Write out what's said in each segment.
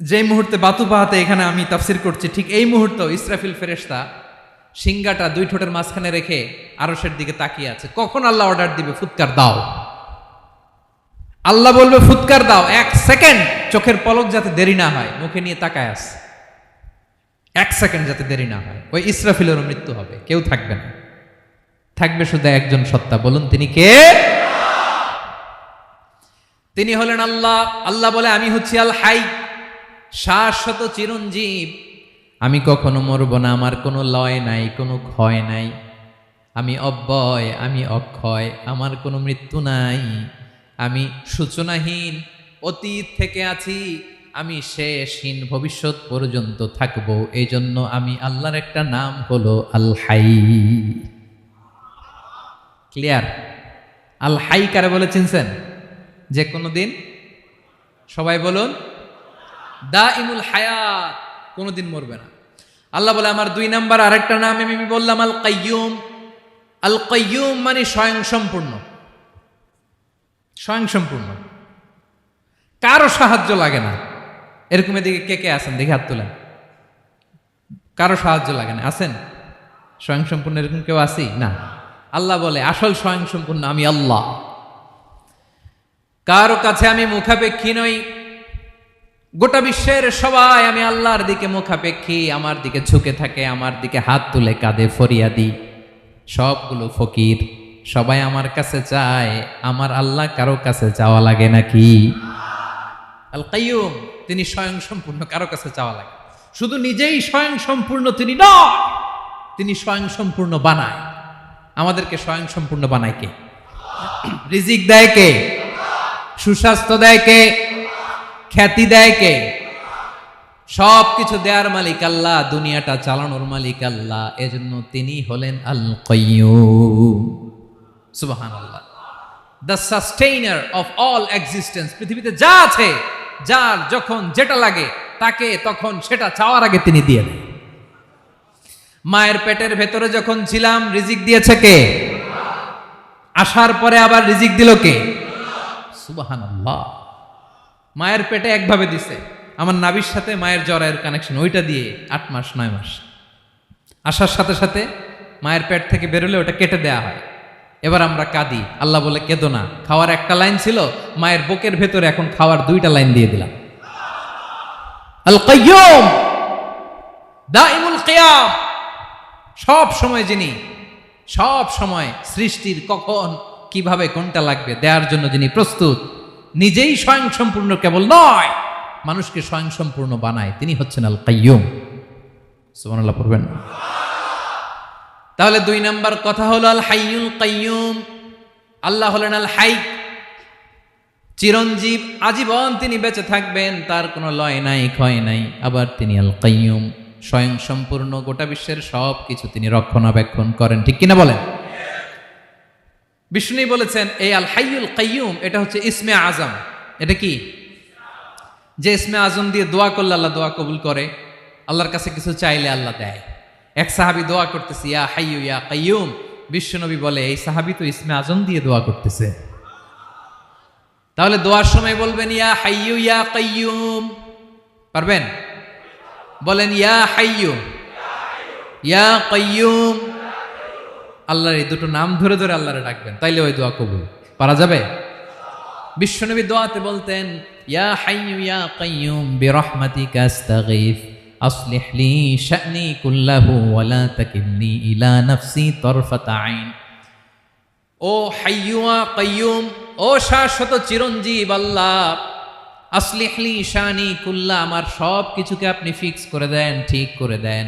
যে মুহূর্তে বাতু পাহাতে এখানে আমি তাফসির করছি, ঠিক এই মুহূর্তে ইসরাফিল ফেরেশতা সিঙ্গাটা দুই ঠোঁটের মাঝখানে রেখে আরশের দিকে তাকিয়ে আছে। কখন আল্লাহ অর্ডার দিবে? ফুৎকার দাও। আল্লাহ বলবে, ফুৎকার দাও, এক সেকেন্ড। চোখের পলক যাতে দেরি না হয়, মুখে নিয়ে তাকায় আস। এক সেকেন্ড যাতে দেরি না হয়। ওই ইসরাফিলেরও মৃত্যু হবে, কেউ থাকবে না। থাকবে শুধু একজন সত্তা। বলুন, তিনি কে? তিনি হলেন আল্লাহ। আল্লাহ বলে, আমি হচ্ছি আল হাই শাশ্বত চিরঞ্জীব, আমি কখনো মরব না, আমার কোনো লয় নাই, কোনো ক্ষয় নাই। আমি অব্যয়, আমি অক্ষয়, আমার কোনো মৃত্যু নাই। আমি সূচনাহীন, অতীত থেকে আছি, আমি শেষহীন, ভবিষ্যৎ পর্যন্ত থাকব। এই জন্য আমি আল্লাহর একটা নাম হলো আল হাই ক্লিয়ার? আল হাই কারে বলে চিনছেন? যে কোনো দিন? সবাই বলুন। দা ইমুল হায়াত, কোনোদিন মরবে না। আল্লাহ বলে, আমার দুই নাম্বার আরেকটা নাম আমি বললাম আল কাইয়ুম আল কাইয়ুম মানে স্বয়ং সম্পূর্ণ স্বয়ং সম্পূর্ণ কারও সাহায্য লাগে না। এরকম এদিকে কে কে আছেন? দেখে হাত তোলেন। কারও সাহায্য লাগে না। আছেন? স্বয়ং সম্পূর্ণ এরকম কেউ আসি না। আল্লাহ বলে, আসল স্বয়ং সম্পূর্ণ আমি আল্লাহ। কারও কাছে আমি মুখাপেক্ষী নই। গোটা বিশ্বের সবাই, আমি আল্লাহর দিকে মুখাপেক্ষী, আমার দিকে ঝুঁকে থাকে, আমার দিকে হাত তুলে কাঁধে ফরিয়াদি। সবগুলো ফকির সবাই আমার কাছে চায়, আমার আল্লাহ কারও কাছে যাওয়া লাগে নাকি? আল কাইয়ুম, তিনি স্বয়ং সম্পূর্ণ, কারও কাছে যাওয়া লাগে। শুধু নিজেই স্বয়ং সম্পূর্ণ তিনি নয়, তিনি স্বয়ং সম্পূর্ণ বানায়। আমাদেরকে স্বয়ং সম্পূর্ণ বানায় কে? রিজিক দেয় কে? সুস্বাস্থ্য দেয় কে? খ্যাতি দেয় কে? সব কিছু দেওয়ার মালিক আল্লাহ, দুনিয়াটা চালানোর মালিক আল্লাহ, এজন্য তিনি হলেন আল সুবাহান আল্লাহ the sustainer of all existence পৃথিবীতে যা আছে, যার যখন যেটা লাগে, তাকে তখন সেটা চাওয়ার আগে তিনি দিয়ে দেন। মায়ের পেটের ভেতরে যখন ছিলাম, রিজিক দিয়েছে কে? আসার পরে আবার রিজিক দিল কে? সুবাহান আল্লাহ মায়ের পেটে একভাবে দিছে। আমার নাবির সাথে মায়ের জ্বরের কানেকশন ওইটা দিয়ে আট মাস, নয় মাস। আসার সাথে সাথে মায়ের পেট থেকে বেরোলে ওটা কেটে দেয়া হয়। এবার আমরা কাঁদি। আল্লাহ বলে, কেঁদো না। খাওয়ার একটা লাইন ছিল, মায়ের বুকের ভেতরে এখন খাওয়ার দুইটা লাইন দিয়ে দিলাম। সব সময় যিনি, সব সময় সৃষ্টির কখন, কীভাবে কোনটা লাগবে দেওয়ার জন্য যিনি প্রস্তুত নিজেই স্বয়ং সম্পূর্ণ কেবল নয়, মানুষকে স্বয়ং সম্পূর্ণ বানায়। তিনি হচ্ছেন আল কাইয়ুম সুবহানাল্লাহ, পড়বেন তাহলে দুই নাম্বার কথা হলো আল হাইয়ুল কাইয়ুম। আল্লাহ হলেন আল হাই চিরঞ্জীব, আজীবন তিনি বেঁচে থাকবেন, তার কোনো লয় নাই, ক্ষয় নাই। আবার তিনি আল কাইয়ুম স্বয়ং সম্পূর্ণ গোটা বিশ্বের সব কিছু তিনি রক্ষণাবেক্ষণ করেন। ঠিক কিনা বলেন? বিষ্ণু বলেছেন, এই আল হাইয়ুল কাইয়ুম, এটা হচ্ছে ইসমে আজম। এটা কি? যে ইসমে আজম দিয়ে দোয়া করলে আল্লাহ দোয়া কবুল করে, আল্লাহর কাছে কিছু চাইলে আল্লাহ দেয়। এক সাহাবি দোয়া করতেছে, ইয়া হাইয়ু, ইয়া কাইয়ুম। বিশ্বনবী বলে, এই সাহাবি তো ইসমে আজম দিয়ে দোয়া করতেছে। তাহলে দোয়ার সময় বলবেন, ইয়া হাইয়ু, ইয়া কাইয়ুম। পারবেন? বলেন, ইয়া হাইয়ু, ইয়া কাইয়ুম। আল্লাহর এই দুটো নাম ধরে ধরে আল্লাহরে ডাকবেন তাইলে ওই দোয়া কবুল পারা যাবে বিশ্বনবী দোয়াতে বলতেন ইয়া হাইয়ু ইয়া কাইয়ুম বিরহমাতিকা আস্তাগীথ أصلح لي شأني كله ولا تكلني إلى نفسي طرفة عين ও হাইয়ুয়া কাইয়ুম ও শাশ্বত চিরঞ্জীব আল্লাহ আসলিহলি শানি কুল্লা আমার সব কিছুকে আপনি ফিক্স করে দেন ঠিক করে দেন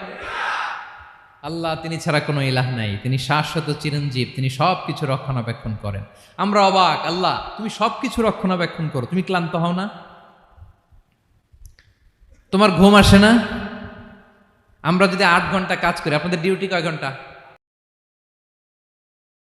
আল্লাহ তিনি ছাড়া কোনো ইলাহ নাই। তিনি শাশ্বত চিরঞ্জীব, তিনি সব কিছু রক্ষণাবেক্ষণ করেন। আমরা অবাক, আল্লাহ, তুমি সব কিছু রক্ষণাবেক্ষণ করো, তুমি ক্লান্ত হও না? তোমার ঘুম আসে না? আমরা যদি আট ঘণ্টা কাজ করি, আপনাদের ডিউটি কয় ঘণ্টা?